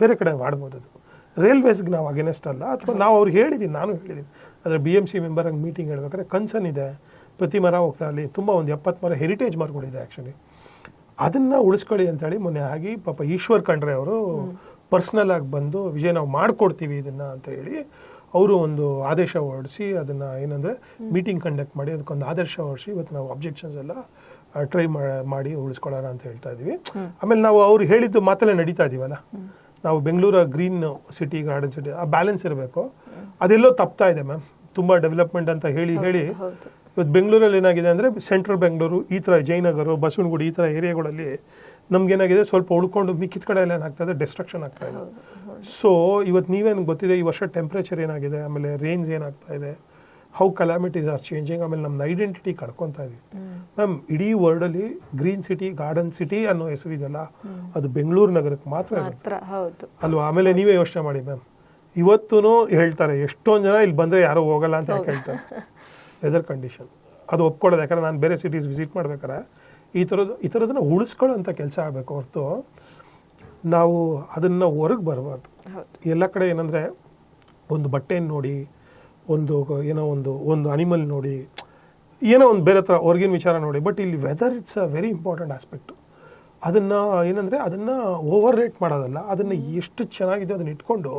ಬೇರೆ ಕಡೆ ಮಾಡ್ಬೋದು ಅದು. ರೈಲ್ವೇಸ್ಗೆ ನಾವು ಅಗೇನೆಸ್ಟ್ ಅಲ್ಲ ಅಥವಾ ನಾವು ಅವ್ರಿಗೆ ಹೇಳಿದ್ದೀನಿ ನಾನು ಹೇಳಿದ್ದೀನಿ ಆದರೆ ಬಿ ಎಂ ಸಿ ಮೆಂಬರ್ ಹಂಗೆ ಮೀಟಿಂಗ್ ಹೇಳ್ಬೇಕಾದ್ರೆ ಕನ್ಸರ್ನ್ ಇದೆ. ಪ್ರತಿ ಮರ ಹೋಗ್ತಾ ಅಲ್ಲಿ ತುಂಬ ಒಂದು ಎಪ್ಪತ್ತು ಮರ ಹೆರಿಟೇಜ್ ಮಾರ್ಕೊಂಡಿದೆ ಆ್ಯಕ್ಚುಲಿ ಅದನ್ನು ಉಳಿಸ್ಕೊಳ್ಳಿ ಅಂತೇಳಿ ಮೊನ್ನೆ ಆಗಿ ಪಾಪ ಈಶ್ವರ್ ಖಂಡ್ರೆ ಅವರು ಪರ್ಸ್ನಲ್ ಆಗಿ ಬಂದು ವಿಜಯ್ ನಾವು ಮಾಡಿಕೊಡ್ತೀವಿ ಇದನ್ನು ಅಂತ ಹೇಳಿ ಅವರು ಒಂದು ಆದೇಶ ಹೊರಡಿಸಿ ಅದನ್ನ ಏನಂದ್ರೆ ಮೀಟಿಂಗ್ ಕಂಡಕ್ಟ್ ಮಾಡಿ ಅದಕ್ಕೊಂದು ಆದೇಶ ಹೊರಡಿಸಿ ಇವತ್ತು ನಾವು ಅಬ್ಜೆಕ್ಷನ್ಸ್ ಎಲ್ಲ ಟ್ರೈ ಮಾಡಿ ಉಳಿಸ್ಕೊಳ್ಳೋಣ ಅಂತ ಹೇಳ್ತಾ ಇದೀವಿ ಆಮೇಲೆ ನಾವು ಅವ್ರು ಹೇಳಿದ್ದು ಮಾತಲ್ಲೇ ನಡೀತಾ ಇದೀವಲ್ಲ? ನಾವು ಬೆಂಗಳೂರ ಗ್ರೀನ್ ಸಿಟಿ ಗಾರ್ಡನ್ ಸಿಟಿ ಆ ಬ್ಯಾಲೆನ್ಸ್ ಇರಬೇಕು. ಅದೆಲ್ಲೋ ತಪ್ತಾ ಇದೆ ಮ್ಯಾಮ್ ತುಂಬಾ ಡೆವಲಪ್ಮೆಂಟ್ ಅಂತ ಹೇಳಿ ಹೇಳಿ ಇವತ್ತು ಬೆಂಗಳೂರಲ್ಲಿ ಏನಾಗಿದೆ ಅಂದರೆ ಸೆಂಟ್ರಲ್ ಬೆಂಗಳೂರು ಈ ಥರ ಜಯನಗರ ಬಸವನಗುಡಿ ಈ ಥರ ಏರಿಯಾಗಳಲ್ಲಿ ನಮ್ಗೇನಾಗಿದೆ ಸ್ವಲ್ಪ ಉಳ್ಕೊಂಡು ಮಿಕ್ಕಿದ ಕಡೆ ಎಲ್ಲ ಏನಾಗ್ತಾ ಇದೆ ಡಿಸ್ಟ್ರಕ್ಷನ್ ಆಗ್ತಾ ಇದೆ. ಸೊ ಇವತ್ತು ನೀವೇನು ಗೊತ್ತಿದೆ ಈ ವರ್ಷ ಟೆಂಪ್ರೇಚರ್ ಏನಾಗಿದೆ ಆಮೇಲೆ ರೇಂಜ್ ಏನಾಗ್ತಾ ಇದೆ ಹೌ ಕಲಾಮಿಟೀಸ್ ಆರ್ ಚೇಂಜಿಂಗ್ ಆಮೇಲೆ ನಮ್ಮ ಐಡೆಂಟಿಟಿ ಕಳ್ಕೊತಾ ಇದೀವಿ. ಮ್ಯಾಮ್ ಇಡೀ ವರ್ಲ್ಡಲ್ಲಿ ಗ್ರೀನ್ ಸಿಟಿ ಗಾರ್ಡನ್ ಸಿಟಿ ಅನ್ನೋ ಹೆಸರಿದೆಲ್ಲ ಅದು ಬೆಂಗಳೂರು ನಗರಕ್ಕೆ ಮಾತ್ರ ಅಲ್ವಾ? ಆಮೇಲೆ ನೀವೇ ಯೋಚನೆ ಮಾಡಿ ಮ್ಯಾಮ್ ಇವತ್ತೂ ಹೇಳ್ತಾರೆ ಎಷ್ಟೊಂದು ಜನ ಇಲ್ಲಿ ಬಂದರೆ ಯಾರೋ ಹೋಗಲ್ಲ ಅಂತ ಯಾಕೆ ಹೇಳ್ತಾರೆ ವೆದರ್ ಕಂಡೀಷನ್ ಅದು ಒಪ್ಕೊಳ್ಳೋದು ಯಾಕಂದ್ರೆ ನಾನು ಬೇರೆ ಸಿಟೀಸ್ ವಿಸಿಟ್ ಮಾಡ್ಬೇಕಾರೆ ಈ ಥರದ್ದು ಈ ಥರದನ್ನ ಉಳಿಸ್ಕೊಳ್ಳೋಂಥ ಕೆಲಸ ಆಗಬೇಕು. ಹೊರತು ನಾವು ಅದನ್ನು ಹೊರಗೆ ಬರಬಾರ್ದು. ಎಲ್ಲ ಕಡೆ ಏನಂದರೆ ಒಂದು ಬಟ್ಟೆಯನ್ನು ನೋಡಿ ಒಂದು ಏನೋ ಒಂದು ಒಂದು ಅನಿಮಲ್ ನೋಡಿ ಏನೋ ಒಂದು ಬೇರೆ ಥರ ಹೊರಗಿನ ವಿಚಾರ ನೋಡಿ ಬಟ್ ಇಲ್ಲಿ whether it's a very important aspect ಅದನ್ನು ಏನಂದರೆ ಅದನ್ನು ಓವರ್ ರೇಟ್ ಮಾಡೋದಲ್ಲ ಅದನ್ನು ಎಷ್ಟು ಚೆನ್ನಾಗಿದೆ ಅದನ್ನ ಇಟ್ಕೊಂಡು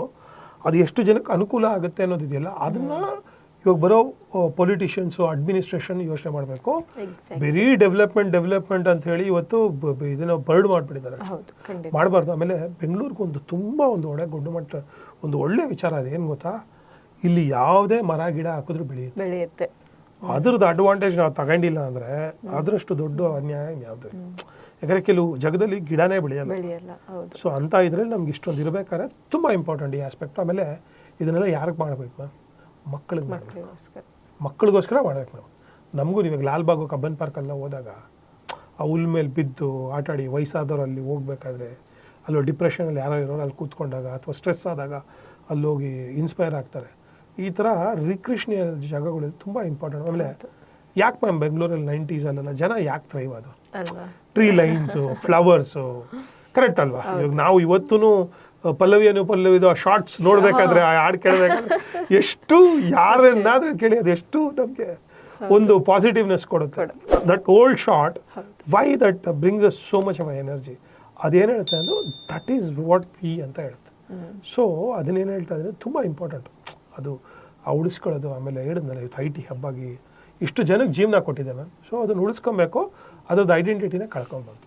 ಅದು ಎಷ್ಟು ಜನಕ್ಕೆ ಅನುಕೂಲ ಆಗುತ್ತೆ ಅನ್ನೋದಿದೆಯಲ್ಲ ಅದನ್ನು ಇವಾಗ ಬರೋ ಪೊಲಿಟಿಷಿಯನ್ಸು ಅಡ್ಮಿನಿಸ್ಟ್ರೇಷನ್ ಯೋಚನೆ ಮಾಡಬೇಕು. ವೆರಿ ಡೆವಲಪ್ಮೆಂಟ್ ಡೆವಲಪ್ಮೆಂಟ್ ಅಂತ ಹೇಳಿ ಇವತ್ತು ಇದನ್ನ ಬರ್ಡ್ ಮಾಡಿಬಿಟ್ಟಿದ್ದಾರೆ. ಮಾಡಬಾರ್ದು. ಆಮೇಲೆ ಬೆಂಗಳೂರಿಗೆ ಒಂದು ತುಂಬ ಒಂದು ಒಳ್ಳೆ ಗುಡ್ಡ ಮಟ್ಟ ಒಂದು ಒಳ್ಳೆ ವಿಚಾರ ಅದು ಏನು ಗೊತ್ತಾ? ಇಲ್ಲಿ ಯಾವುದೇ ಮರ ಗಿಡ ಹಾಕಿದ್ರು ಬೆಳೆಯುತ್ತೆ. ಬೆಳೆಯುತ್ತೆ. ಅದ್ರದ್ದು ಅಡ್ವಾಂಟೇಜ್ ನಾವು ತಗೊಂಡಿಲ್ಲ ಅಂದ್ರೆ ಅದರಷ್ಟು ದೊಡ್ಡ ಅನ್ಯಾಯ ಯಾವುದು? ಯಾಕಂದ್ರೆ ಕೆಲವು ಜಗದಲ್ಲಿ ಗಿಡನೇ ಬೆಳೆಯಲ್ಲ. ಸೊ ಅಂತ ಇದ್ರಲ್ಲಿ ನಮ್ಗೆ ಇಷ್ಟೊಂದು ಇರಬೇಕಾದ್ರೆ ತುಂಬ ಇಂಪಾರ್ಟೆಂಟ್ ಈ ಆಸ್ಪೆಕ್ಟ್ ಆಮೇಲೆ ಇದನ್ನೆಲ್ಲ ಯಾರಿಗೆ ಮಾಡ್ಬೇಕು? ಮಕ್ಕಳಿಗೆ ಮಕ್ಕಳಿಗೋಸ್ಕರ. ಮಕ್ಕಳಿಗೋಸ್ಕರ ಮಾಡ್ಬೇಕು ನಾವು. ನಮಗೂ ಇವಾಗ ಲಾಲ್ಬಾಗು ಕಬ್ಬನ್ ಪಾರ್ಕಲ್ಲ ಹೋದಾಗ ಆ ಹುಲ್ ಮೇಲೆ ಬಿದ್ದು ಆಟಾಡಿ ವಯಸ್ಸಾದವ್ರು ಅಲ್ಲಿ ಹೋಗ್ಬೇಕಾದ್ರೆ ಅಲ್ಲೋ ಡಿಪ್ರೆಷನಲ್ಲಿ ಯಾರೋ ಇರೋರು ಅಲ್ಲಿ ಕೂತ್ಕೊಂಡಾಗ ಅಥವಾ ಸ್ಟ್ರೆಸ್ ಆದಾಗ ಅಲ್ಲಿ ಹೋಗಿ ಇನ್ಸ್ಪೈರ್ ಆಗ್ತಾರೆ. ಈ ಥರ ರಿಕ್ರಿಷನಲ್ ಜಾಗಗಳು ತುಂಬ ಇಂಪಾರ್ಟೆಂಟ್. ಆಮೇಲೆ ಯಾಕೆ ಮ್ಯಾಮ್ ಬೆಂಗಳೂರಲ್ಲಿ ನೈಂಟೀಸಲ್ಲೆಲ್ಲ ಜನ ಯಾಕೆ ಥ್ರೈವ್ ಅದು? ಟ್ರೀ ಲೈನ್ಸು ಫ್ಲವರ್ಸು ಕರೆಕ್ಟ್ ಅಲ್ವಾ? ಇವಾಗ ನಾವು ಇವತ್ತೂ ಪಲ್ಲವಿ ಅನು ಪಲ್ಲವಿದು ಶಾರ್ಟ್ಸ್ ನೋಡ್ಬೇಕಾದ್ರೆ ಆ ಹಾಡು ಕೇಳಬೇಕಾದ್ರೆ ಎಷ್ಟು ಯಾರನ್ನಾದ್ರೂ ಕೇಳಿ ಅದು ಎಷ್ಟು ನಮಗೆ ಒಂದು ಪಾಸಿಟಿವ್ನೆಸ್ ಕೊಡುತ್ತೆ. That old short why that brings us so much my energy ಅದೇನು ಹೇಳುತ್ತೆ ಅಂದ್ರೆ ದಟ್ ಈಸ್ ವಾಟ್ ವಿ ಅಂತ ಹೇಳುತ್ತೆ. ಸೊ ಅದನ್ನೇನು ಹೇಳ್ತಾ ಇದ್ರೆ ತುಂಬ ಇಂಪಾರ್ಟೆಂಟ್ ಅದು ಉಳಿಸ್ಕೊಳ್ಳೋದು, ಆಮೇಲೆ ಹೇಳಿದ್ನಲ್ಲ ಇವತ್ತು ಐ ಟಿ ಹಬ್ಬಾಗಿ ಇಷ್ಟು ಜನಕ್ಕೆ ಜೀವನ ಕೊಟ್ಟಿದೆ ಮ್ಯಾಮ್. ಸೊ ಅದನ್ನು ಉಳಿಸ್ಕೊಬೇಕು, ಅದ್ರದ್ದು ಐಡೆಂಟಿಟಿನ ಕಳ್ಕೊಬಾರ್ದು